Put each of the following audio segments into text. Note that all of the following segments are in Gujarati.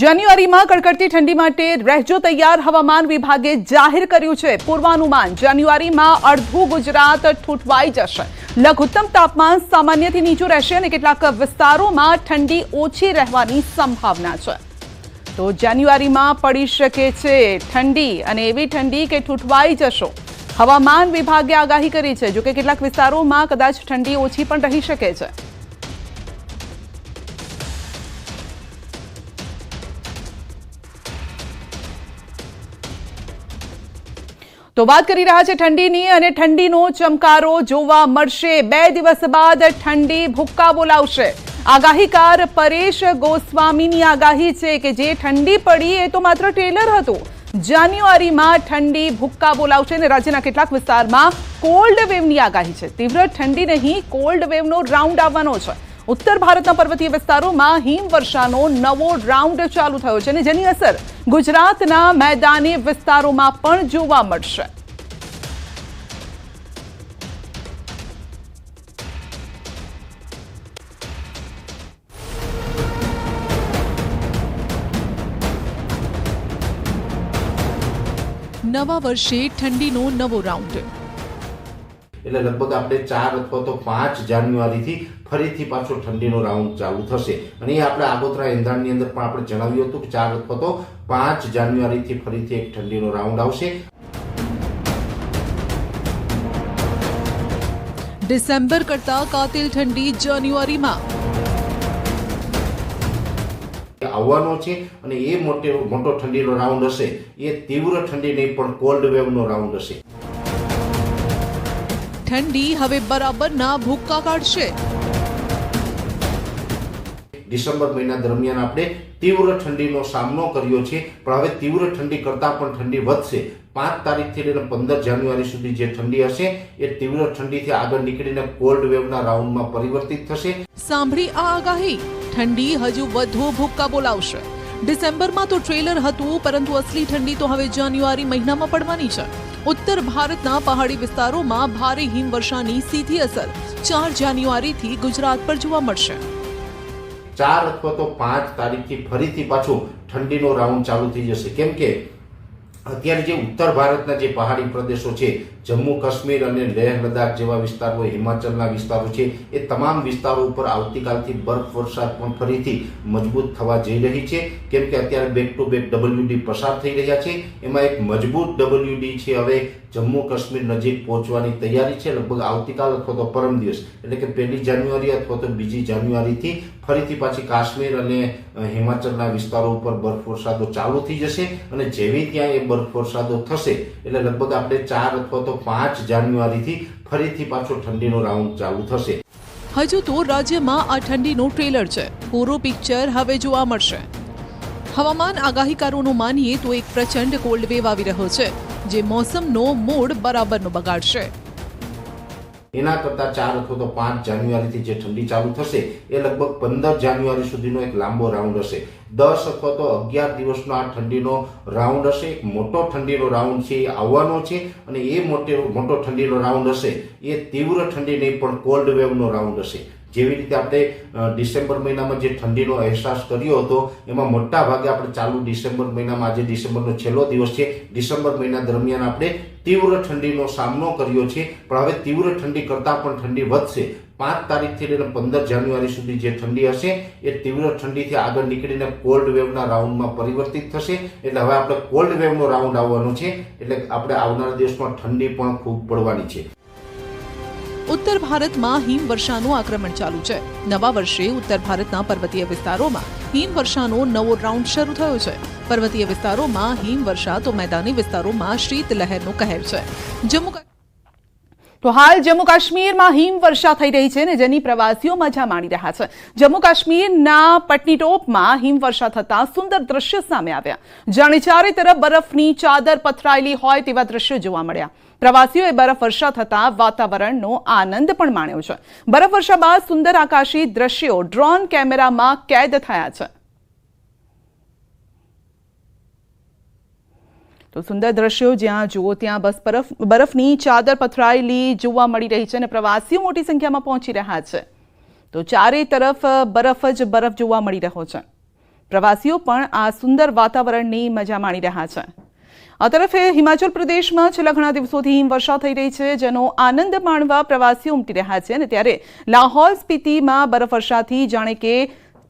જાન્યુઆરીમાં કડકડતી ઠંડી માટે રહેજો તૈયાર. હવામાન વિભાગે જાહેર કર્યું છે પૂર્વાનુમાન. જાન્યુઆરીમાં અડધું ગુજરાત ઠૂંઠવાઈ જશે. લઘુત્તમ તાપમાન સામાન્યથી નીચું રહેશે અને કેટલાક વિસ્તારોમાં ઠંડી ઓછી રહેવાની સંભાવના છે. તો જાન્યુઆરીમાં પડી શકે છે ઠંડી અને એવી ઠંડી કે ઠૂંઠવાઈ જશો. હવામાન વિભાગે આગાહી કરી છે, જોકે કેટલાક વિસ્તારોમાં કદાચ ઠંડી ઓછી પણ રહી શકે છે. તો વાત કરી રહ્યા છે ઠંડીની અને ઠંડીનો ચમકારો જોવા મળશે. બે દિવસ બાદ ઠંડી ભૂક્કા બોલાવશે. આગાહીકાર પરેશ ગોસ્વામીની આગાહી છે કે જે ઠંડી પડી એ તો માત્ર ટ્રેલર હતું. જાન્યુઆરીમાં ઠંડી ભૂક્કા બોલાવશે અને રાજ્યના કેટલાક વિસ્તારમાં કોલ્ડ વેવની આગાહી છે. તીવ્ર ઠંડી નહીં, કોલ્ડ વેવનો રાઉન્ડ આવવાનો છે. ઉત્તર ભારતના પર્વતીય વિસ્તારોમાં હિમવર્ષાનો નવો રાઉન્ડ ચાલુ થયો છે અને જેની અસર ગુજરાતના મેદાની વિસ્તારોમાં પણ જોવા મળશે. નવા વર્ષે ઠંડીનો નવો રાઉન્ડ એટલે લગભગ આપણે ચાર અથવા તો પાંચ જાન્યુઆરીથી ફરીથી પાછો ઠંડીનો રાઉન્ડ ચાલુ થશે. અને એ આપણે આગોતરા એંધાણની અંદર પણ આપણે જણાવ્યું હતું કે ચાર અથવા તો પાંચ જાન્યુઆરીથી ફરીથી એક ઠંડીનો રાઉન્ડ આવશે. ડિસેમ્બર કરતા કાતિલ ઠંડી જાન્યુઆરીમાં. આવવાનો છે અને એ મોટો મોટો ઠંડીનો રાઉન્ડ હશે. એ તીવ્ર ઠંડી નહીં પણ કોલ્ડ વેવનો રાઉન્ડ હશે. ઠંડી હવે બરાબરના ભૂક્કા કાઢશે. ડિસેમ્બર મહિના દરમિયાન આપણે તીવ્ર ઠંડીનો સામનો કર્યો છે પણ હવે તીવ્ર ઠંડી કરતાં પણ ઠંડી વધશે. પાંચ તારીખથી લઈને પંદર જાન્યુઆરી સુધી જે ઠંડી હશે એ તીવ્ર ઠંડીથી આગળ નીકળીને કોલ્ડ વેવના રાઉન્ડમાં પરિવર્તિત થશે. સાંભળી આ આગાહી. ઠંડી હજુ વધુ ભૂક્કા બોલાવશે. ડિસેમ્બરમાં તો ટ્રેલર હતું, પરંતુ અસલી ઠંડી તો હવે જાન્યુઆરી મહિનામાં પડવાની છે. ઉત્તર ભારતના પહાડી વિસ્તારોમાં ભારે હિમવર્ષાની સીધી અસર. ચાર જાન્યુઆરીથી ગુજરાત પર જોવા મળશે. ચાર અથવા તો પાંચ તારીખથી ફરીથી પાછું ઠંડીનો રાઉન્ડ ચાલુ થઈ જશે. કેમ કે અત્યારે જે ઉત્તર ભારતના જે પહાડી પ્રદેશો છે, જમ્મુ કાશ્મીર અને લેહ લદ્દાખ જેવા વિસ્તારો, હિમાચલના વિસ્તારો છે, એ તમામ વિસ્તારો ઉપર આવતીકાલથી બરફ વરસાદ પણ ફરીથી મજબૂત થવા જઈ રહી છે. કેમ કે અત્યારે બેક ટુ બેક ડબલ્યુડી પસાર થઈ રહ્યા છે. એમાં એક મજબૂત ડબલ્યુડી છે હવે જમ્મુ કાશ્મીર નજીક પહોંચવાની તૈયારી છે. લગભગ આવતીકાલ અથવા તો પરમ દિવસ. એટલે કે પહેલી જાન્યુઆરી અથવા તો બીજી જાન્યુઆરીથી ફરીથી પાછી કાશ્મીર અને હિમાચલના વિસ્તારો ઉપર બરફ વરસાદો ચાલુ થઈ જશે અને જેવી ત્યાં એ બરફ વરસાદો થશે, એટલે લગભગ આપણે ચાર અથવા તો પાંચ જાન્યુઆરીથી ફરીથી પાછો ઠંડીનો રાઉન્ડ ચાલુ થશે. હજુ તો રાજ્યમાં આ ઠંડીનું ટ્રેલર છે. પૂરું પિક્ચર હવે જોવા મળશે. હવામાન આગાહીકારોનું માનીએ તો એક પ્રચંડ કોલ્ડ વેવ આવી રહ્યો છે, જે મોસમનો મૂડ બરાબરનો બગાડશે. એના કરતાં ચાર અથવા તો પાંચ જાન્યુઆરીથી જે ઠંડી ચાલુ થશે, એ લગભગ પંદર જાન્યુઆરી સુધીનો એક લાંબો રાઉન્ડ હશે. દસ અથવા તો અગિયાર દિવસનો આ ઠંડીનો રાઉન્ડ હશે. એક મોટો ઠંડીનો રાઉન્ડ છે એ આવવાનો છે અને એ મોટે, મોટો ઠંડીનો રાઉન્ડ હશે, એ તીવ્ર ઠંડી નહીં પણ કોલ્ડ વેવનો રાઉન્ડ હશે. જેવી રીતે આપણે ડિસેમ્બર મહિનામાં જે ઠંડીનો અહેસાસ કર્યો હતો, એમાં મોટા ભાગે આપણે ચાલુ ડિસેમ્બર મહિનામાં, આજે ડિસેમ્બરનો છેલ્લો દિવસ છે, ડિસેમ્બર મહિના દરમિયાન આપણે તીવ્ર ઠંડીનો સામનો કર્યો છે, પણ હવે તીવ્ર ઠંડી કરતાં પણ ઠંડી વધશે. પાંચ તારીખથી લઈને પંદર જાન્યુઆરી સુધી જે ઠંડી હશે, એ તીવ્ર ઠંડીથી આગળ નીકળીને કોલ્ડ વેવના રાઉન્ડમાં પરિવર્તિત થશે. એટલે હવે આપણે કોલ્ડ વેવનો રાઉન્ડ આવવાનો છે, એટલે આપણે આવનારા દિવસમાં ઠંડી પણ ખૂબ પડવાની છે. ઉત્તર ભારતમાં હિમવર્ષાનું આક્રમણ ચાલુ છે. નવા વર્ષે ઉત્તર ભારતના પર્વતીય વિસ્તારોમાં હિમવર્ષાનો નવો રાઉન્ડ શરૂ થયો છે. પર્વતીય વિસ્તારોમાં હિમવર્ષા તો મેદાની વિસ્તારોમાં શીત લહેરનો કહેર છે. જમ્મુ તો હાલ જમ્મુ કાશ્મીરમાં હિમવર્ષા થઈ રહી છે ને જેની પ્રવાસીઓ મજા માણી રહ્યા છે. જમ્મુ કાશ્મીરના પટનીટોપમાં હિમવર્ષા થતા સુંદર દ્રશ્ય સામે આવ્યા. જાણે ચારે તરફ બરફની ચાદર પથરાયેલી હોય તેવા દ્રશ્યો જોવા મળ્યા. પ્રવાસીઓએ બરફવર્ષા થતા વાતાવરણનો આનંદ પણ માણ્યો છે. બરફવર્ષા બાદ સુંદર આકાશી દ્રશ્યો ડ્રોન કેમેરામાં કેદ થયા છે. તો સુંદર દ્રશ્યો જ્યાં જુઓ ત્યાં બસ બરફ, બરફની ચાદર પથરાયેલી જોવા મળી રહી છે અને પ્રવાસીઓ મોટી સંખ્યામાં પહોંચી રહ્યા છે. તો ચારે તરફ બરફ જ બરફ જોવા મળી રહ્યો છે. પ્રવાસીઓ પણ આ સુંદર વાતાવરણની મજા માણી રહ્યા છે. આ તરફે હિમાચલ પ્રદેશમાં છેલ્લા ઘણા દિવસોથી હિમવર્ષા થઈ રહી છે, જેનો આનંદ માણવા પ્રવાસીઓ ઉમટી રહ્યા છે અને ત્યારે લાહોલ સ્પીતિમાં બરફવર્ષાથી જાણે કે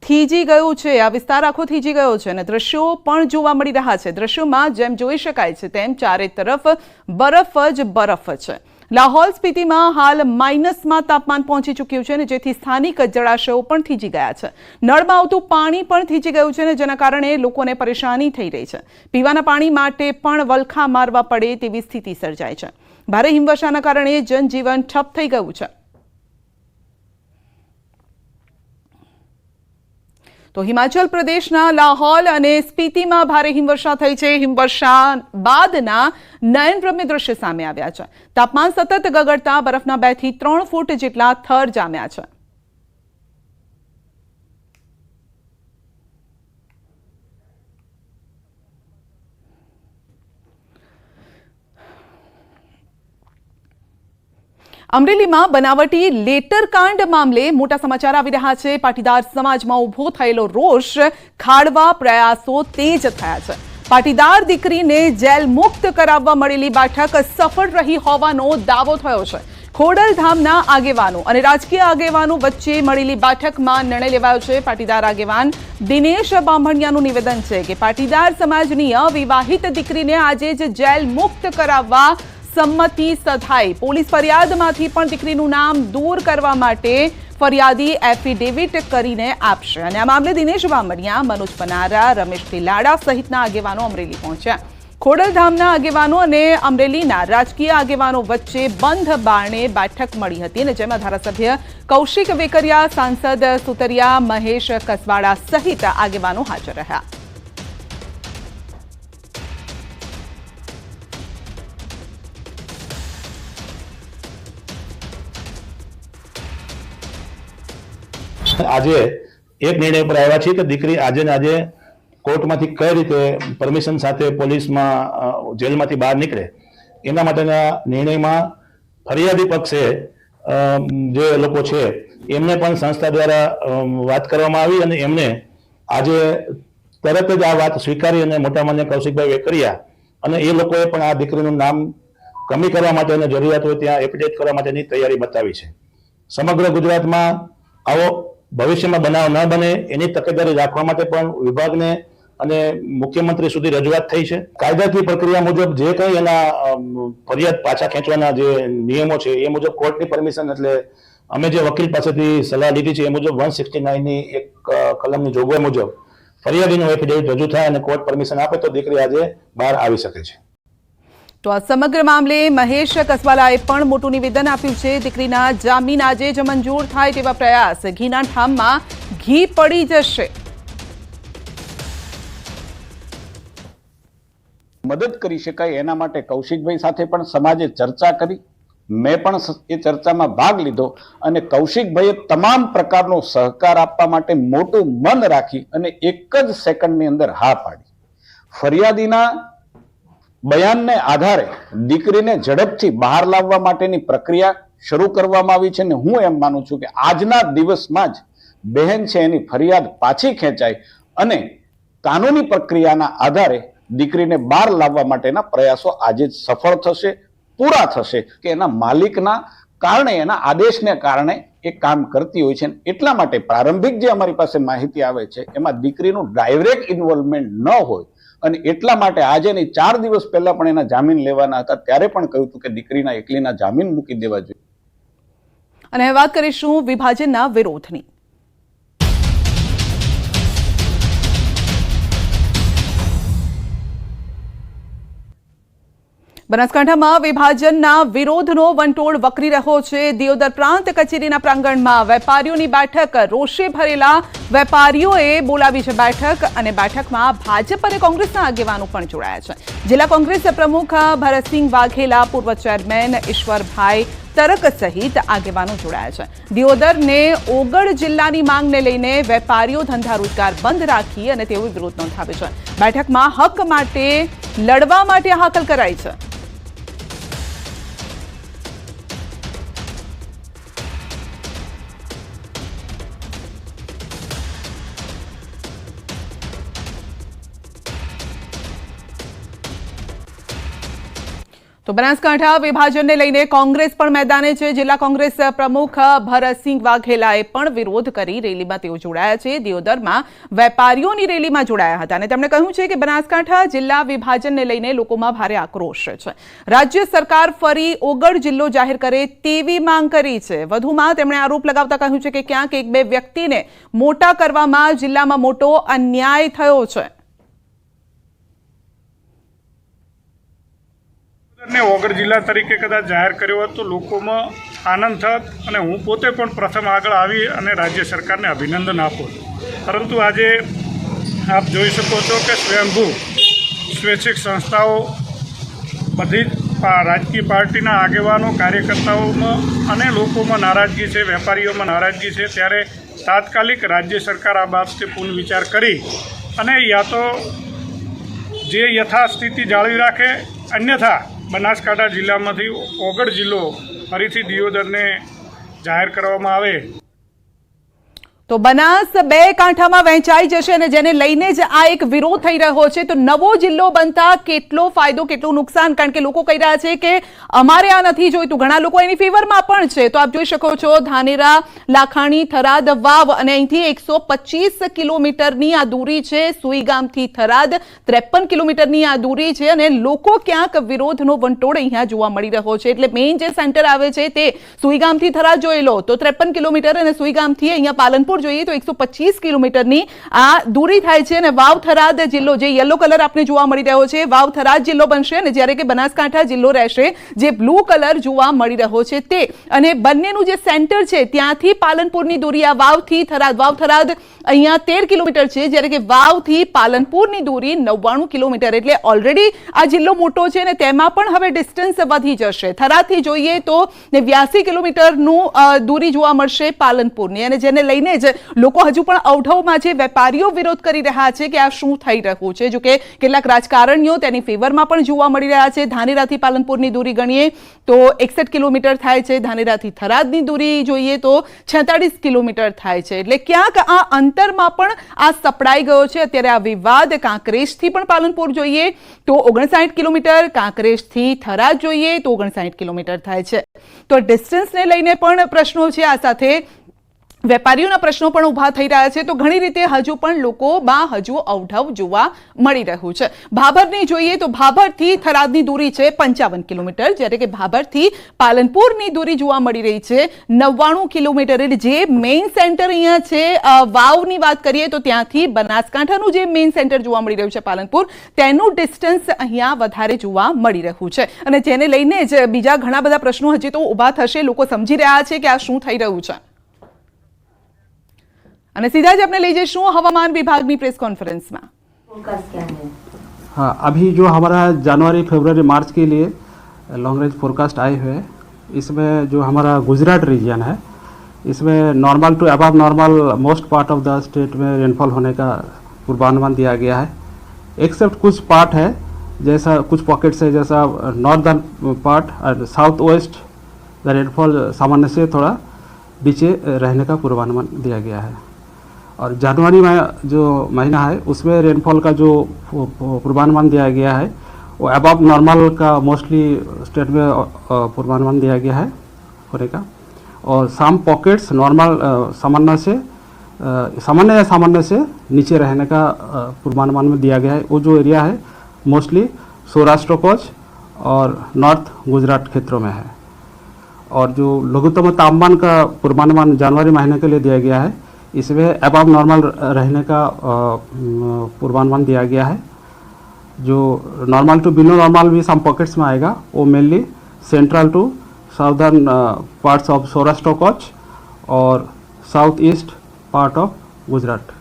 થીજી ગયું છે, આ વિસ્તાર આખો થીજી ગયો છે અને દ્રશ્યો પણ જોવા મળી રહ્યા છે. દ્રશ્યોમાં જેમ જોઈ શકાય છે તેમ ચારે તરફ બરફ જ બરફ છે. લાહોલ સ્પીતિમાં હાલ માઇનસમાં તાપમાન પહોંચી ચૂક્યું છે અને જેથી સ્થાનિક જળાશયો પણ થીજી ગયા છે. નળમાં આવતું પાણી પણ થીજી ગયું છે અને જેના કારણે લોકોને પરેશાની થઈ રહી છે. પીવાના પાણી માટે પણ વલખા મારવા પડે તેવી સ્થિતિ સર્જાય છે. ભારે હિમવર્ષાના કારણે જનજીવન ઠપ થઈ ગયું છે. તો હિમાચલ પ્રદેશના લાહોલ અને સ્પીતિમાં ભારે હિમવર્ષા થઈ છે. હિમવર્ષા બાદના નયનરમ્ય દ્રશ્ય સામે આવ્યા છે. તાપમાન સતત ગગડતા બરફના બેથી ત્રણ ફૂટ જેટલા થર જામ્યા છે. અમરેલીમાં બનાવટી લેટરકાંડ મામલે મોટા સમાચાર આવી રહ્યા છે. પાટીદાર સમાજમાં ઊભો થયેલો રોષ ખાળવા પ્રયાસો તેજ થયા છે. પાટીદાર દીકરીને જેલ મુક્ત કરાવવા મળેલી બેઠક સફળ રહી હોવાનો દાવો થયો છે. ખોડલધામના આગેવાનો અને રાજકીય આગેવાનો વચ્ચે મળેલી બેઠકમાં નિર્ણય લેવાયો છે. પાટીદાર આગેવાન દિનેશ બામણિયાનું નિવેદન છે કે પાટીદાર સમાજની અવિવાહિત દીકરીને આજે જ જેલ મુક્ત કરાવવા સંમતિ સધાઈ. પોલીસ ફરિયાદમાંથી પણ દીકરીનું નામ દૂર કરવા માટે ફરિયાદી એફિડેવિટ કરીને આપશે. અને આ મામલે દિનેશ બામણિયા મનોજ પનારા, રમેશ તિલાડા સહિતના આગેવાનો અમરેલી પહોંચ્યા. ખોડલધામના આગેવાનો અને અમરેલીના રાજકીય આગેવાનો વચ્ચે બંધ બારણે બેઠક મળી હતી અને જેમાં ધારાસભ્ય કૌશિક વેકરિયા, સાંસદ સુતરિયા, મહેશ કસવાડા સહિત આગેવાનો હાજર રહ્યા. આજે એક નિર્ણય પર આવ્યા છીએ કે દીકરી આજે ને આજે કોર્ટમાંથી કઈ રીતે પરમિશન સાથે પોલીસમાં જેલમાંથી બહાર નીકળે, એના માટેના નિર્ણયમાં ફરિયાદી પક્ષે જે લોકો છે, એમને પણ સંસ્થા દ્વારા વાત કરવામાં આવી અને એમને આજે તરત જ આ વાત સ્વીકારી અને મોટા માન્ય કૌશિકભાઈ વેકરિયા અને એ લોકોએ પણ આ દીકરીનું નામ કમી કરવા માટે અને જરૂરિયાત હોય ત્યાં એપ્રિટેટ કરવા માટેની તૈયારી બતાવી છે. સમગ્ર ગુજરાતમાં આવો ભવિષ્યમાં બનાવ ન બને એની તકેદારી રાખવા માટે પણ વિભાગને અને મુખ્યમંત્રી સુધી રજૂઆત થઈ છે. કાયદાકીય પ્રક્રિયા મુજબ જે કંઈ એના ફરિયાદ પાછા ખેંચવાના જે નિયમો છે એ મુજબ કોર્ટની પરમિશન એટલે અમે જે વકીલ પાસેથી સલાહ લીધી છે એ મુજબ વન સિક્સટી નાઇનની એક કલમની જોગવાઈ મુજબ ફરિયાદીનું એફિડેવિટ રજૂ થાય અને કોર્ટ પરમિશન આપે તો દીકરી આજે બહાર આવી શકે છે. તો આ સમગ્ર મામલે મહેશ કસવાલાએ પણ મોટું નિવેદન આપ્યું છે. દીકરીના જામીન આજે જ મંજૂર થાય તેવા પ્રયાસ. ઘીના ઠામમાં ઘી પડી જશે. મદદ કરી શકાય એના માટે કૌશિકભાઈ સાથે પણ સમાજે ચર્ચા કરી. મેં પણ એ ચર્ચામાં ભાગ લીધો અને કૌશિકભાઈએ તમામ પ્રકારનો સહકાર આપવા માટે મોટું મન રાખી અને એક જ સેકન્ડની અંદર હા પાડી. ફરિયાદીના બયાનને આધારે દીકરીને ઝડપથી બહાર લાવવા માટેની પ્રક્રિયા શરૂ કરવામાં આવી છે અને હું એમ માનું છું કે આજના દિવસમાં જ બહેન છે એની ફરિયાદ પાછી ખેંચાય અને કાનૂની પ્રક્રિયાના આધારે દીકરીને બહાર લાવવા માટેના પ્રયાસો આજે જ સફળ થશે, પૂરા થશે કે એના માલિકના કારણે, એના આદેશને કારણે એ કામ કરતી હોય છે એટલા માટે પ્રારંભિક જે અમારી પાસે માહિતી આવે છે, એમાં દીકરીનું ડાયરેક્ટ ઇન્વોલ્વમેન્ટ ન હોય અને એટલા માટે આજે નહીં, ચાર દિવસ પહેલા પણ એના જામીન લેવાના હતા, ત્યારે પણ કહ્યું હતું કે દીકરીના એકલીના જામીન મૂકી દેવા જોઈએ. અને વાત કરીશું વિભાજનના વિરોધની. બનાસકાંઠામાં વિભાજનના વિરોધનો વંટોળ વકરી રહ્યો છે. દિયોદર પ્રાંત કચેરીના પ્રાંગણમાં વેપારીઓની બેઠક, રોષે ભરેલા વેપારીઓએ બોલાવી છે બેઠક અને બેઠકમાં ભાજપ અને કોંગ્રેસના આગેવાનો પણ જોડાયા છે. જિલ્લા કોંગ્રેસ પ્રમુખ ભરતસિંહ વાઘેલા, પૂર્વ ચેરમેન ઈશ્વરભાઈ તરક સહિત આગેવાનો જોડાયા છે. દિયોદરને ઓગળ જિલ્લાની માંગને લઈને વેપારીઓ ધંધા રોજગાર બંધ રાખી અને તેઓ વિરોધ નોંધાવ્યો છે. બેઠકમાં હક માટે લડવા માટે હાકલ કરાઈ છે. તો બનાસકાંઠા વિભાજનને લઈને કોંગ્રેસ પણ મેદાને છે. જિલ્લા કોંગ્રેસ પ્રમુખ ભરતસિંહ વાઘેલાએ પણ વિરોધ કરી રેલીમાં તેઓ જોડાયા છે. દિયોદરમાં વેપારીઓની રેલીમાં જોડાયા હતા અને તેમણે કહ્યું છે કે બનાસકાંઠા જિલ્લા વિભાજનને લઈને લોકોમાં ભારે આક્રોશ છે. રાજ્ય સરકાર ફરી ઓગળ જિલ્લો જાહેર કરે તેવી માંગ કરી છે. વધુમાં તેમણે આરોપ લગાવતા કહ્યું છે કે ક્યાંક એક બે વ્યક્તિને મોટા કરવામાં જિલ્લામાં મોટો અન્યાય થયો છે. ને ઓગળ જિલ્લા તરીકે કદાચ જાહેર કર્યો હોત લોકોમાં આનંદ થત અને હું પોતે પણ પ્રથમ આગળ આવી અને રાજ્ય સરકારને અભિનંદન આપું. પરંતુ આજે આપ જોઈ શકો છો કે સ્વયંભૂ સ્વૈચ્છિક સંસ્થાઓ બધી રાજકીય પાર્ટીના આગેવાનો, કાર્યકર્તાઓમાં અને લોકોમાં નારાજગી છે, વેપારીઓમાં નારાજગી છે. ત્યારે તાત્કાલિક રાજ્ય સરકાર આ બાબતે પુનઃવિચાર કરી અને યા તો જે યથાસ્થિતિ જાળવી રાખે, અન્યથા બનાસકાંઠા જિલ્લામાંથી ઓગળ જિલ્લો ફરીથી દિયોદરને જાહેર કરવામાં આવે. તો બનાસ બે કાંઠામાં વહેંચાઈ જશે અને જેને લઈને જ આ એક વિરોધ થઈ રહ્યો છે, તો નવો જિલ્લો બનતા કેટલો ફાયદો, કેટલું નુકસાન? કારણ કે લોકો કહી રહ્યા છે કે અમારે આ નથી જોઈતું. ઘણા લોકો એની ફેવરમાં પણ છે. તો આપ જોઈ શકો છો, ધાનેરા, લાખાણી, થરાદ, વાવ અને અહીંથી એકસો કિલોમીટરની આ દૂરી છે. સુઈગામથી થરાદ ત્રેપન કિલોમીટરની આ દૂરી છે અને લોકો ક્યાંક વિરોધનો વંટોળ અહીંયા જોવા મળી રહ્યો છે. એટલે મેઇન જે સેન્ટર આવે છે તે સુઈગામથી થરાદ જોઈ લો. તો ત્રેપન કિલોમીટર અને સુઈગામથી અહીંયા પાલનપુર જોઈએ તો એકસો કિલોમીટરની આ દૂરી થાય છે અને વાવ થરાદ જિલ્લો જે યલો કલર આપને જોવા મળી રહ્યો છે વાવ થરાદ જિલ્લો બનશે અને જ્યારે કે બનાસકાંઠા જિલ્લો રહેશે, જે બ્લુ કલર જોવા મળી રહ્યો છે તે. અને બંનેનું જે સેન્ટર છે, ત્યાંથી પાલનપુરની દૂરી આ વાવથી થરાદ વાવ થરાદ અહીંયા તેર કિલોમીટર છે, જ્યારે કે વાવથી પાલનપુરની દૂરી નવ્વાણું કિલોમીટર. એટલે ઓલરેડી આ જિલ્લો મોટો છે અને તેમાં પણ હવે ડિસ્ટન્સ વધી જશે. થરાદથી જોઈએ તો નેવ્યાસી કિલોમીટરનું દૂરી જોવા મળશે પાલનપુરની. અને જેને લઈને જ લોકો હજુ પણ અવઢવમાં છે. વેપારીઓ વિરોધ કરી રહ્યા છે કે આ શું થઈ રહ્યું છે? જોકે કેટલાક રાજકારણીઓ તેની ફેવરમાં પણ જોવા મળી રહ્યા છે. ધાનેરાથી પાલનપુરની દૂરી ગણીએ તો એકસઠ કિલોમીટર થાય છે. ધાનેરાથી થરાદની દૂરી જોઈએ તો છેતાળીસ કિલોમીટર થાય છે. એટલે ક્યાંક આ અંતરમાં પણ આ સપડાઈ ગયો છે. અત્યારે આ વિવાદ કાંકરેજથી પણ પાલનપુર જોઈએ તો ઓગણસાઠ કિલોમીટર, કાંકરેજથી થરાદ જોઈએ તો ઓગણસાઠ કિલોમીટર થાય છે. તો ડિસ્ટન્સને લઈને પણ પ્રશ્નો છે. આ સાથે વેપારીઓના પ્રશ્નો પણ ઊભા થઈ રહ્યા છે. તો ઘણી રીતે હજુ પણ લોકોમાં હજુ અવઢવ જોવા મળી રહ્યું છે. ભાભરની જોઈએ તો ભાભરથી થરાદની દૂરી છે પંચાવન કિલોમીટર, જ્યારે કે ભાભરથી પાલનપુરની દૂરી જોવા મળી રહી છે નવ્વાણું કિલોમીટર. એટલે જે મેઇન સેન્ટર અહીંયા છે વાવની વાત કરીએ તો ત્યાંથી બનાસકાંઠાનું જે મેઇન સેન્ટર જોવા મળી રહ્યું છે પાલનપુર, તેનું ડિસ્ટન્સ અહીંયા વધારે જોવા મળી રહ્યું છે. અને જેને લઈને જ બીજા ઘણા બધા પ્રશ્નો હજી તો ઊભા થશે. લોકો સમજી રહ્યા છે કે આ શું થઈ રહ્યું છે. અને સીધા જ આપણે લઈ જઈશું હવામાન વિભાગની પ્રેસ કોન્ફરન્સમાં फोकस क्या है हाँ अभी जो हमारा जनवरी फरवरी मार्च के लिए लॉन्ग रेंज फोरकास्ट आए हुए हैं इसमें जो हमारा गुजरात रीजन है इसमें normal to above normal most part of the state में रेनफॉल होने का पूर्वानुमान दिया गया है एक्सेप्ट कुछ पार्ट है जैसा कुछ पॉकेट्स है जैसा नॉर्दर्न पार्ट और साउथ वेस्ट द रेनफॉल सामान्य से थोड़ा नीचे रहने का पूर्वानुमान दिया गया है और जनवरी में जो महीना है, उसमें रेनफॉल का जो पूर्वानुमान दिया गया है, वो अबव नॉर्मल का मोस्टली स्टेट में पूर्वानुमान दिया गया है होने का। और सम पॉकेट्स नॉर्मल सामान्य से सामान्य या सामान्य से नीचे रहने का पूर्वानुमान में दिया गया है। वो जो एरिया है मोस्टली सौराष्ट्र कोच और नॉर्थ गुजरात क्षेत्रों में है। और जो लघुत्तम तापमान का पूर्वानुमान जनवरी महीने के लिए दिया गया है इसमें अब नॉर्मल रहने का पूर्वानुमान दिया गया है जो नॉर्मल टू बिलो नॉर्मल भी सम पॉकेट्स में आएगा वो mainly central to southern parts of Saurashtra Kutch और south east part of Gujarat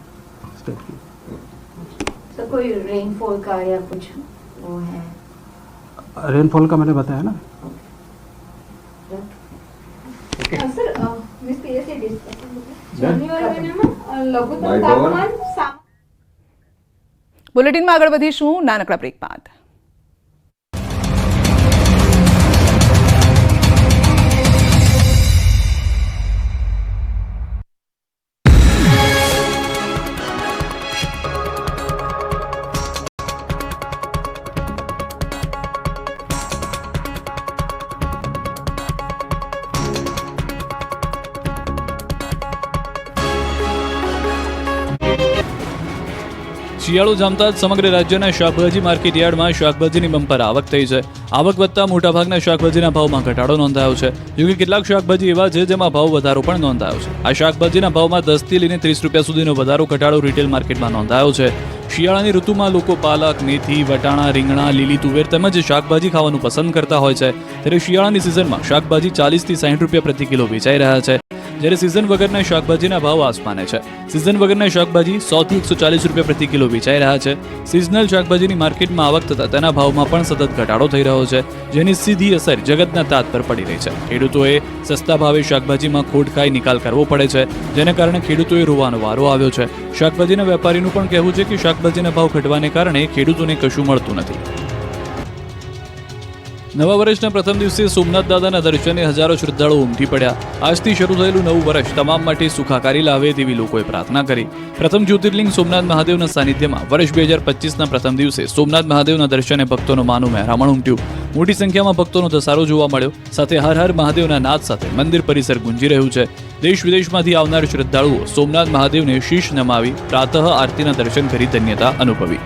state की कोई रेनफॉल का या कुछ वो है रेनफॉल का मैंने बताया ना okay. Okay. Uh, sir, uh, બુલેટિનમાં આગળ વધીશું નાનકડા બ્રેક બાદ. શિયાળો જામતા જ સમગ્ર રાજ્યના શાકભાજી માર્કેટ યાર્ડમાં શાકભાજીની બમ્પર આવક થઈ છે. આવક વધતા મોટાભાગના શાકભાજીના ભાવમાં ઘટાડો નોંધાયો છે. જોકે કેટલાક શાકભાજી એવા છે જેમાં ભાવ વધારો પણ નોંધાયો છે. આ શાકભાજીના ભાવમાં દસથી લઈને ત્રીસ રૂપિયા સુધીનો વધારો ઘટાડો રિટેલ માર્કેટમાં નોંધાયો છે. શિયાળાની ઋતુમાં લોકો પાલક, મેથી, વટાણા, રીંગણા, લીલી તુવેર તેમજ શાકભાજી ખાવાનું પસંદ કરતા હોય છે. ત્યારે શિયાળાની સિઝનમાં શાકભાજી ચાલીસથી સાઠ રૂપિયા પ્રતિ કિલો વેચાઈ રહ્યા છે. જ્યારે સિઝન વગરના શાકભાજીના ભાવ આસમાને છે. સિઝન વગરના શાકભાજી સો થી એકસો ચાલીસ રૂપિયા પ્રતિ કિલો વેચાઈ રહ્યા છે. સિઝનલ શાકભાજીની માર્કેટમાં આવક થતા તેના ભાવમાં પણ સતત ઘટાડો થઈ રહ્યો છે, જેની સીધી અસર જગતના તાત પર પડી રહી છે. ખેડૂતોએ સસ્તા ભાવે શાકભાજીમાં ખોટ ખાઈ નિકાલ કરવો પડે છે, જેને કારણે ખેડૂતોએ રોવાનો વારો આવ્યો છે. શાકભાજીના વેપારીનું પણ કહેવું છે કે શાકભાજીના ભાવ ઘટવાને કારણે ખેડૂતોને કશું મળતું નથી. નવા વર્ષના પ્રથમ દિવસે સોમનાથ દાદાના દર્શને હજારો શ્રદ્ધાળુઓ ઉમટી પડ્યા. આજથી શરૂ થયેલું નવું વર્ષ તમામ માટે સુખાકારી લાવે તેવી લોકોએ પ્રાર્થના કરી. પ્રથમ જ્યોતિર્લિંગ સોમનાથ મહાદેવના સાનિધ્યમાં વર્ષ બે હજાર પચીસના પ્રથમ દિવસે સોમનાથ મહાદેવના દર્શને ભક્તોનો માનું મહેરામણ ઉમટ્યું. મોટી સંખ્યામાં ભક્તોનો ધસારો જોવા મળ્યો. સાથે હર હર મહાદેવના નાદ સાથે મંદિર પરિસર ગુંજી રહ્યું છે. દેશ વિદેશમાંથી આવનાર શ્રદ્ધાળુઓ સોમનાથ મહાદેવને શીશ નમાવી, પ્રાતઃ આરતીના દર્શન કરી ધન્યતા અનુભવી.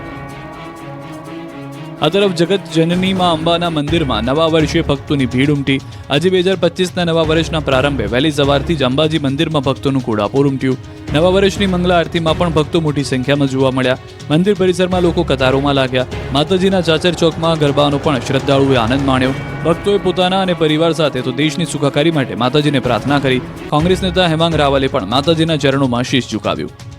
આ તરફ જગત જનનીમાં અંબાના મંદિરમાં નવા વર્ષે ભક્તોની ભીડ ઉમટી. આજે બે હજાર પચીસના નવા વર્ષના પ્રારંભે વહેલી સવારથી જ અંબાજી મંદિરમાં ભક્તોનું કુડાપોર ઉમટ્યું. નવા વર્ષની મંગલા આરતીમાં પણ ભક્તો મોટી સંખ્યામાં જોવા મળ્યા. મંદિર પરિસરમાં લોકો કતારોમાં લાગ્યા. માતાજીના ચાચર ચોકમાં ગરબાનો પણ શ્રદ્ધાળુએ આનંદ માણ્યો. ભક્તોએ પોતાના અને પરિવાર સાથે તો દેશની સુખાકારી માટે માતાજીને પ્રાર્થના કરી. કોંગ્રેસ નેતા હેમાંગ રાવલે પણ માતાજીના ચરણોમાં શીશ ઝુકાવ્યું.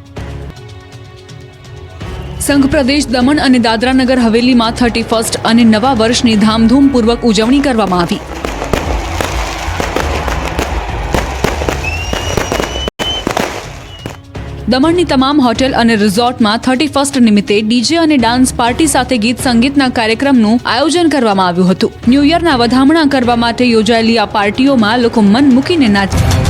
સંઘ પ્રદેશ દમણ અને દાદરાનગર હવેલીમાં થર્ટી ફર્સ્ટ અને નવા વર્ષની ધામધૂમપૂર્વક ઉજવણી કરવામાં આવી. દમણની તમામ હોટેલ અને રિઝોર્ટમાં થર્ટી ફર્સ્ટ નિમિત્તે ડીજે અને ડાન્સ પાર્ટી સાથે ગીત સંગીતના કાર્યક્રમનું આયોજન કરવામાં આવ્યું હતું. ન્યૂ યરના વધામણા કરવા માટે યોજાયેલી આ પાર્ટીઓમાં લોકો મન મૂકીને નાચ્યા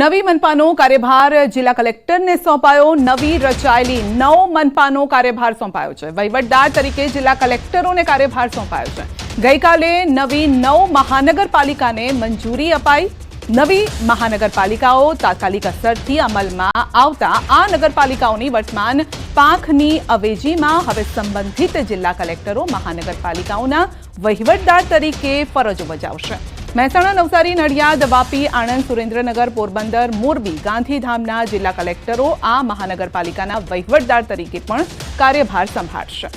નવી મનપાનો કાર્યભાર જિલ્લા કલેક્ટરને સોંપાયો. નવી રચાયેલી નવ મનપાનો કાર્યભાર સોંપાયો છે. વહીવટદાર તરીકે જિલ્લા કલેક્ટરોને કાર્યભાર સોંપાયો છે. ગઈકાલે નવી નવ મહાનગરપાલિકાને મંજૂરી અપાઈ. નવી મહાનગરપાલિકાઓ તાત્કાલિક અસરથી અમલમાં આવતા. આ નગરપાલિકાઓની વર્તમાન પાંખની અવેજીમાં હવે સંબંધિત જિલ્લા કલેક્ટરો મહાનગરપાલિકાઓના વહીવટદાર તરીકે ફરજો બજાવશે. મહેસાણા નવસારી, નડિયાદ, વાપી, આણંદ, સુરેન્દ્રનગર, પોરબંદર, મોરબી, ગાંધીધામના જિલ્લા કલેક્ટરો આ મહાનગરપાલિકાના વહીવટદાર તરીકે પણ કાર્યભાર સંભાળશે.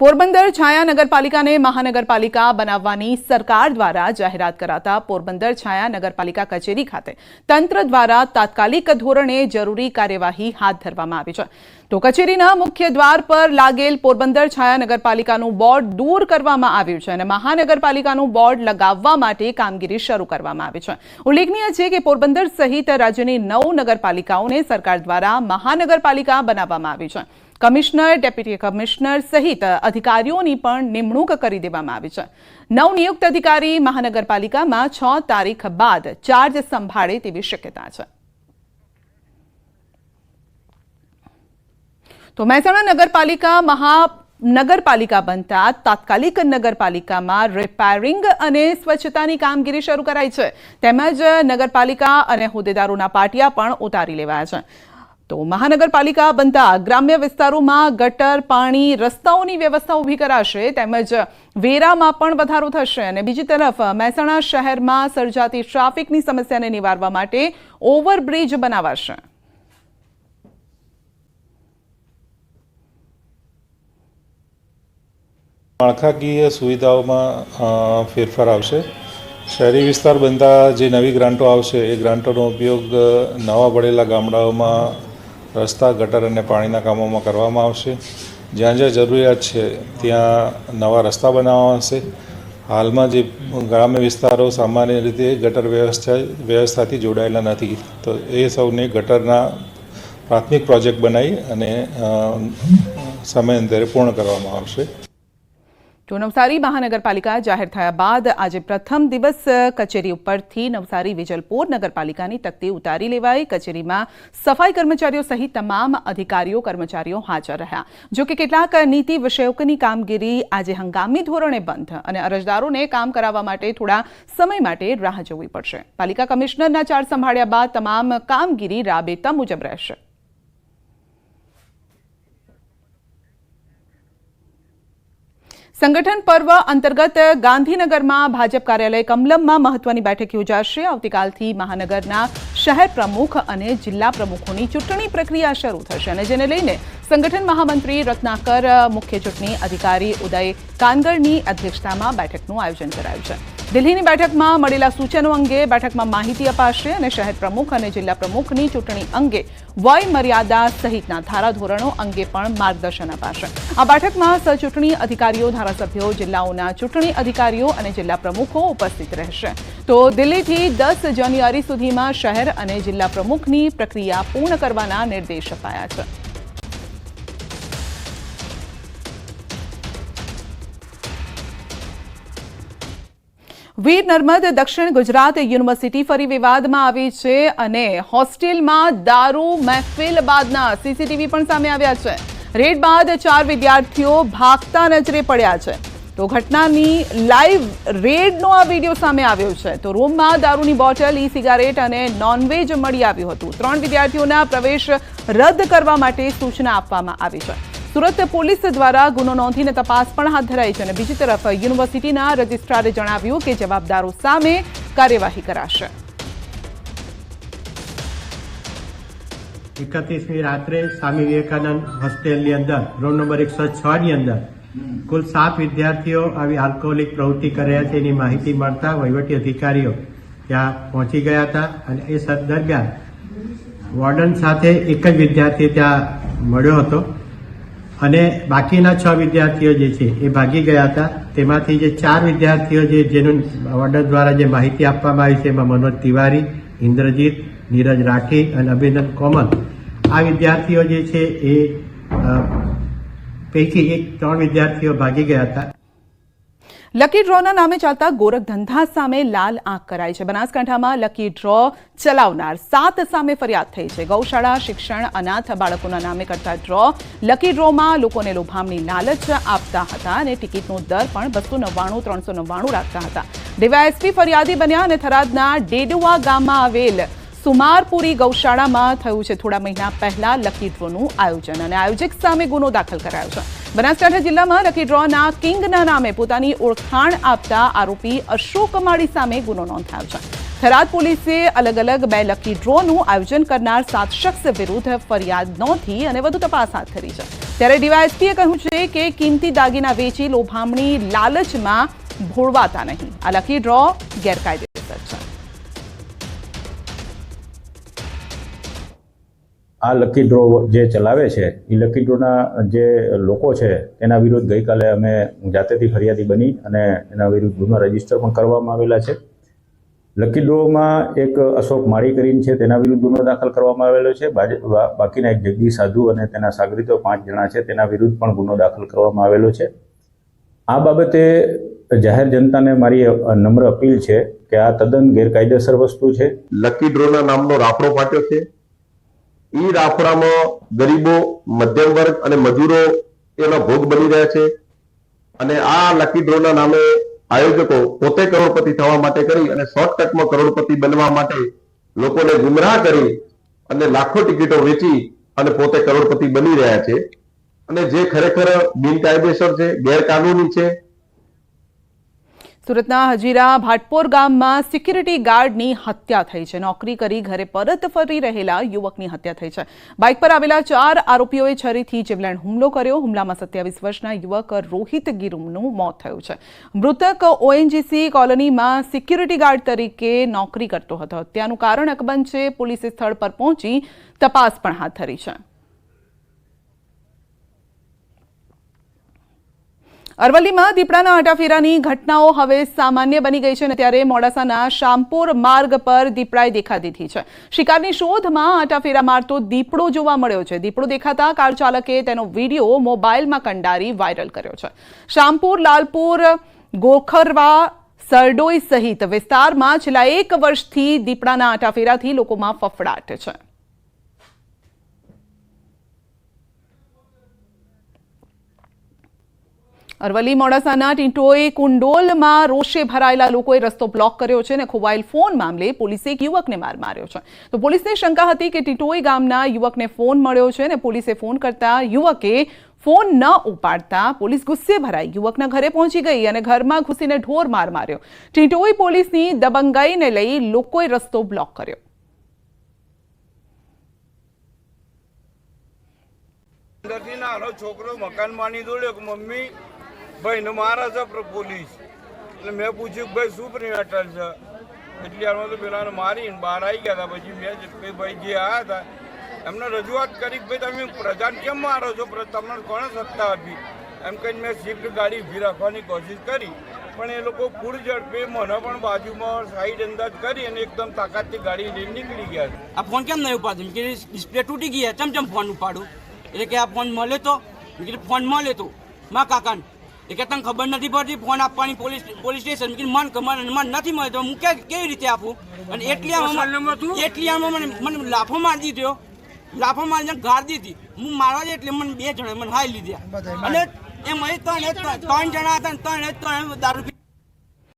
પોરબંદર છાયા નગરપાલિકાને મહાનગરપાલિકા બનાવવાની સરકાર દ્વારા જાહેરાત કરાતા પોરબંદર છાયા નગરપાલિકા કચેરી ખાતે તંત્ર દ્વારા તાત્કાલિક ધોરણે જરૂરી કાર્યવાહી હાથ ધરવામાં આવી છે. તો કચેરીના મુખ્ય દ્વાર પર લાગેલ પોરબંદર છાયા નગરપાલિકાનું બોર્ડ દૂર કરવામાં આવ્યું છે અને મહાનગરપાલિકાનું બોર્ડ લગાવવા માટે કામગીરી શરૂ કરવામાં આવી છે. ઉલ્લેખનીય છે કે પોરબંદર સહિત રાજ્યની નવ નગરપાલિકાઓને સરકાર દ્વારા મહાનગરપાલિકા બનાવવામાં આવી છે. કમિશનર, ડેપ્યુટી કમિશનર સહિત અધિકારીઓની પણ નિમણૂક કરી દેવામાં આવી છે. નવનિયુક્ત અધિકારી મહાનગરપાલિકામાં છ તારીખ બાદ ચાર્જ સંભાળે તેવી શક્યતા છે. તો મહેસાણા નગરપાલિકા મહા નગરપાલિકા બનતા તાત્કાલિક નગરપાલિકામાં રિપેરિંગ અને સ્વચ્છતાની કામગીરી શરૂ કરાઈ છે. તેમજ નગરપાલિકા અને હોદ્દેદારોના પાટિયા પણ ઉતારી લેવાયા છે. તો મહાનગરપાલિકા બનતા ગ્રામ્ય વિસ્તારોમાં ગટર, પાણી, રસ્તાઓની વ્યવસ્થા ઊભી કરાશે, તેમજ વેરામાં પણ વધારો થશે. અને બીજી તરફ, મહેસાણા શહેરમાં સર્જાતી ટ્રાફિકની સમસ્યાને નિવારવા માટે ઓવરબ્રિજ બનાવાશે. માળખાકીય સુવિધાઓમાં ફેરફાર આવશે. શહેરી વિસ્તાર બનતા જે નવી ગ્રાન્ટો આવશે, એ ગ્રાન્ટોનો ઉપયોગ નવા પડેલા ગામડાઓમાં રસ્તા, ગટર અને પાણીના કામોમાં કરવામાં આવશે. જ્યાં જ્યાં જરૂરિયાત છે, ત્યાં નવા રસ્તા બનાવવામાં આવશે. હાલમાં જે ગ્રામ્ય વિસ્તારો સામાન્ય રીતે ગટર વ્યવસ્થા, વ્યવસ્થાથી જોડાયેલા નથી. તો એ સૌને ગટરના પ્રાથમિક પ્રોજેક્ટ બનાવી અને સમયાંતરે પૂર્ણ કરવામાં આવશે. તો નવસારી મહાનગરપાલિકા જાહેર થયા બાદ આજે પ્રથમ દિવસ કચેરી ઉપરથી નવસારી વિજલપોર નગરપાલિકાની તકતી ઉતારી લેવાઈ. કચેરીમાં સફાઈ કર્મચારીઓ સહિત તમામ અધિકારીઓ, કર્મચારીઓ હાજર રહ્યા. જોકે કેટલાક નીતિ વિષયકોની કામગીરી આજે હંગામી ધોરણે બંધ અને અરજદારોને કામ કરાવવા માટે થોડા સમય માટે રાહ જોવી પડશે. પાલિકા કમિશનરના ચાર્જ સંભાળ્યા બાદ તમામ કામગીરી રાબેતા મુજબ રહેશે. સંગઠન પર્વ અંતર્ગત ગાંધીનગરમાં ભાજપ કાર્યાલય કમલમમાં મહત્વની બેઠક યોજાશે. આવતીકાલથી મહાનગરના શહેર પ્રમુખ અને જિલ્લા પ્રમુખોની ચૂંટણી પ્રક્રિયા શરૂ થશે અને જેને લઈને સંગઠન મહામંત્રી રત્નાકર, મુખ્ય ચૂંટણી અધિકારી ઉદય કાનગરની અધ્યક્ષતામાં બેઠકનું આયોજન કરાયું છે. દિલ્હીની બેઠકમાં મળેલા સૂચનો અંગે બેઠકમાં માહિતી અપાશે અને શહેર પ્રમુખ અને જિલ્લા પ્રમુખની ચૂંટણી અંગે વય મર્યાદા સહિતના ધારાધોરણો અંગે પણ માર્ગદર્શન અપાશે. આ બેઠકમાં સહચૂંટણી અધિકારીઓ, ધારાસભ્યો, જિલ્લાઓના ચૂંટણી અધિકારીઓ અને જિલ્લા પ્રમુખો ઉપસ્થિત રહેશે. તો દિલ્હીથી દસ જાન્યુઆરી સુધીમાં શહેર અને જિલ્લા પ્રમુખની પ્રક્રિયા પૂર્ણ કરવાના નિર્દેશ અપાયા છે. વીર નર્મદ દક્ષિણ ગુજરાત યુનિવર્સિટી ફરી વિવાદમાં આવી છે અને હોસ્ટેલમાં દારૂ, મહેફિલ બાદના સીસીટીવી પણ સામે આવ્યા છે. રેડ બાદ ચાર વિદ્યાર્થીઓ ભાગતા નજરે પડ્યા છે. તો ઘટનાની લાઈવ રેડનો આ વીડિયો સામે આવ્યો છે. તો રૂમમાં દારૂની બોટલ ઈ સિગારેટ અને નોનવેજ મળી આવ્યું હતું. ત્રણ વિદ્યાર્થીઓના પ્રવેશ રદ કરવા માટે સૂચના આપવામાં આવી છે. સુરત પોલીસ દ્વારા ગુનો નોંધીને તપાસ પણ હાથ ધરાઈ છે અને બીજી તરફ યુનિવર્સિટીના રજિસ્ટ્રારે જણાવ્યું કે જવાબદારો સામે કાર્યવાહી કરાશે. એકત્રીસમી રાત્રે સ્વામી વિવેકાનંદ હોસ્ટેલની અંદર રૂમ નંબર એકસો છ ની અંદર, કુલ સાત વિદ્યાર્થીઓ આવી આલ્કોહોલિક પ્રવૃત્તિ કરી રહ્યા છે. એની માહિતી મળતા વહીવટી અધિકારીઓ ત્યાં પહોંચી ગયા હતા અને એ દરમિયાન વોર્ડન સાથે એક જ વિદ્યાર્થી ત્યાં મળ્યો હતો. અને બાકીના છ વિદ્યાર્થીઓ જે છે એ ભાગી ગયા હતા. તેમાંથી જે ચાર વિદ્યાર્થીઓ જે જેનું ઓર્ડર દ્વારા જે માહિતી આપવામાં આવી છે, એમાં મનોજ તિવારી, ઇન્દ્રજીત, નીરજ રાઠી અને અભિનંદ કોમલ. આ વિદ્યાર્થીઓ જે છે એ પૈકી એક, ત્રણ વિદ્યાર્થીઓ ભાગી ગયા હતા. લકી ડ્રોના નામે ચાલતા ગોરખ ધંધા સામે લાલ આંખ કરાઈ છે. બનાસકાંઠામાં લકી ડ્રો ચલાવનાર સાત સામે ફરિયાદ થઈ છે. ગૌશાળા, શિક્ષણ, અનાથ બાળકોના નામે કરતા ડ્રો લકી ડ્રોમાં લોકોને લોભામણી લાલચ આપતા હતા અને ટિકિટનો દર પણ બસો નવ્વાણું, ત્રણસો નવ્વાણું રાખતા હતા. ડીવાયએસપી ફરિયાદી બન્યા અને થરાદના ડેડુઆ ગામમાં આવેલ સુમારપુરી ગૌશાળામાં થયું છે. થોડા મહિના પહેલા લકી ડ્રોનું આયોજન અને આયોજક સામે ગુનો દાખલ કરાયો છે. બનાસકાંઠા જિલ્લામાં લકી ડ્રોના કિંગના નામે પોતાની ઓળખાણ આપતા આરોપી અશોક માળી સામે ગુનો નોંધાયો છે. થરાદ પોલીસે અલગ અલગ બે લકી ડ્રોનું આયોજન કરનાર સાત શખ્સ વિરુદ્ધ ફરિયાદ નોંધી અને વધુ તપાસ હાથ ધરી છે. ત્યારે ડીવાયએસપીએ કહ્યું છે કે કિંમતી દાગીના વેચી લોભામણી લાલચમાં ભોળવાતા નહીં. આ લકી ડ્રો ગેરકાયદેસર આ લકી ડ્રો જે ચલાવે છે, એ લકી ડ્રોના જે લોકો છે, એના વિરુદ્ધ ગઈકાલે અમે જાતેથી ફરિયાદી બની અને એના વિરુદ્ધ ગુનો રજિસ્ટર પણ કરવામાં આવેલા છે. લકી ડ્રોમાં એક અશોક માળી કરીને છે, તેના વિરુદ્ધ ગુનો દાખલ કરવામાં આવેલો છે. બાકીના એક જગદીશ સાધુ અને તેના સાગરીતો પાંચ જણા છે, તેના વિરુદ્ધ પણ ગુનો દાખલ કરવામાં આવેલો છે. આ બાબતે જાહેર જનતાને મારી નમ્ર અપીલ છે કે આ તદ્દન ગેરકાયદેસર વસ્તુ છે. લકી ડ્રોના નામનો રાફડો પાટ્યો છે. ઈ રાફડામાં ગરીબો, મધ્યમ વર્ગ અને મજૂરો એનો ભોગ બની રહ્યા છે. અને આ લકી ડ્રોના નામે આયોજકો પોતે કરોડપતિ થવા માટે કરી અને શોર્ટકટમાં કરોડપતિ બનવા માટે લોકોને ગુમરાહ કરી અને લાખો ટિકિટો વેચી અને પોતે કરોડપતિ બની રહ્યા છે. અને જે ખરેખર બિનકાયદેસર છે, ગેરકાનૂની છે સુરતના હજીરા ભાટપોર ગામમાં સિક્યુરિટી ગાર્ડની હત્યા થઈ છે. નોકરી કરી ઘરે પરત ફરી રહેલા યુવકની હત્યા થઈ છે. બાઇક પર આવેલા ચાર આરોપીઓએ છરીથી જીવલેણ હુમલો કર્યો. હુમલામાં સત્યાવીસ વર્ષના યુવક રોહિત ગીરુમનું મોત થયું છે. મૃતક ઓએનજીસી કોલોનીમાં સિક્યુરિટી ગાર્ડ તરીકે નોકરી કરતો હતો. હત્યાનું કારણ અકબંધ છે પોલીસે સ્થળ પર પહોંચી તપાસ પણ હાથ ધરી છે. અરવલ્લીમાં દીપડાના આટાફેરાની ઘટનાઓ હવે સામાન્ય બની ગઈ છે અને ત્યારે મોડાસાના શામપુર માર્ગ પર દીપડાએ દેખા દીધી છે. શિકારની શોધમાં આટાફેરા મારતો દીપડો જોવા મળ્યો છે. દીપડો દેખાતા કાર ચાલકે તેનો વીડિયો મોબાઈલમાં કંડારી વાયરલ કર્યો છે. શામપુર, લાલપુર, ગોખરવા, સરડોઈ સહિત વિસ્તારમાં છેલ્લા એક વર્ષથી દીપડાના આટાફેરાથી લોકોમાં ફફડાટ છે. અરવલ્લી મોડાસાના ટીંટોએ કુંડોલમાં રોષે ભરાયેલા લોકોએ રસ્તો બ્લોક કર્યો છે અને ખોવાયેલ ફોન મામલે પોલીસે એક યુવકને માર માર્યો છે. તો પોલીસને શંકા હતી કે ટીંટોઈ ગામના યુવકને ફોન મળ્યો છે અને પોલીસે ફોન કરતા યુવકે ફોન ન ઉપાડતા પોલીસ ગુસ્સે ભરાઈ યુવકના ઘરે પહોંચી ગઈ અને ઘરમાં ઘૂસીને ઢોર માર માર્યો. ટીંટોઈ પોલીસની દબંગાઈને લઈ લોકોએ રસ્તો બ્લોક કર્યો. અંદરથી નાનો છોકરો મકાન માની દોડ્યો કે મમ્મી ભાઈને મારે છે પોલીસ. એટલે મેં પૂછ્યું ભાઈ, શું અટલ છે? એટલી વારમાં તો પેલાને મારીને બહાર આવી ગયા હતા. પછી મેં જ કે ભાઈ, જે આવ્યા હતા, એમને રજૂઆત કરી ભાઈ, તમે પ્રજાને કેમ મારો છો? તમને કોણે સત્તા આપી? એમ કહીને મેં સ્વિફ્ટ ગાડી ઊભી રાખવાની કોશિશ કરી. પણ એ લોકો પૂર ઝડપે મને પણ બાજુમાં સાઈડ અંદાજ કરી અને એકદમ તાકાતથી ગાડી લઈને નીકળી ગયા આ ફોન કેમ નહીં ઉપાડતો કે ડિસ્પ્લે તૂટી ગયા ચમ ચમ ફોન ઉપાડું? એટલે કે આ ફોન મળે તો? ફોન મળે તો? મા કાકાને. એ કે તને ખબર નથી પડતી? ફોન આપવાની પોલીસ પોલીસ સ્ટેશન કે મન મન મન નથી મળે તો હું કે કેવી રીતે આપું? અને એટલી આમાં એટલી આમાં મને મને લાફો મારી દીધો. લાફો મારીને ગાર દીધી. હું મારવા જાય એટલે મને બે જણા મને હાઈ લીધા. અને એ એ ત્રણ ત્રણ જણા હતા ત્રણ ત્રણ દારૂ